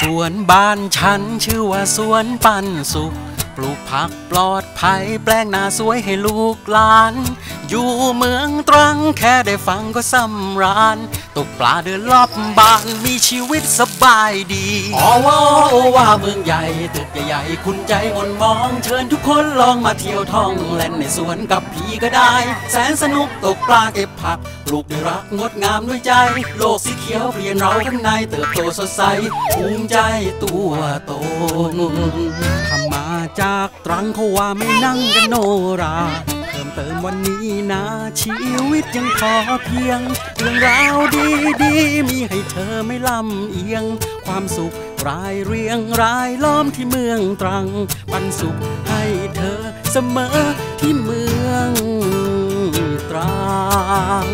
สวนบ้านฉันชื่อว่าสวนปันสุข ลูกผักปลอดภัยแปลงนาสวยให้ลูกหลาน อยู่เมืองตรังแค่ได้ฟังก็สำราญ ตกปลาเดินรอบบ้านมีชีวิตสบายดีอ๋อว่าว่าเมืองใหญ่ตึกใหญ่ๆคุณใจมนมองเชิญทุกคนลองมาเที่ยวท่องเล่นในสวนกับพี่ก็ได้ แสนสนุกตกปลาเก็บผักปลูกด้วยรักงดงามด้วยใจ โลกสีเขียวเปลี่ยนเราข้างในเติบโตสดใสภูมิใจตัวตน จากตรังเขาว่าไม่นั่งกันโนรา เพิ่มเติมวันนี้นะ ชีวิตยังพอเพียง เรื่องราวดีดีมีให้เธอไม่ลำเอียง ความสุขรายเรียงรายล้อมที่เมืองตรัง ปันสุขให้เธอเสมอที่เมืองตรัง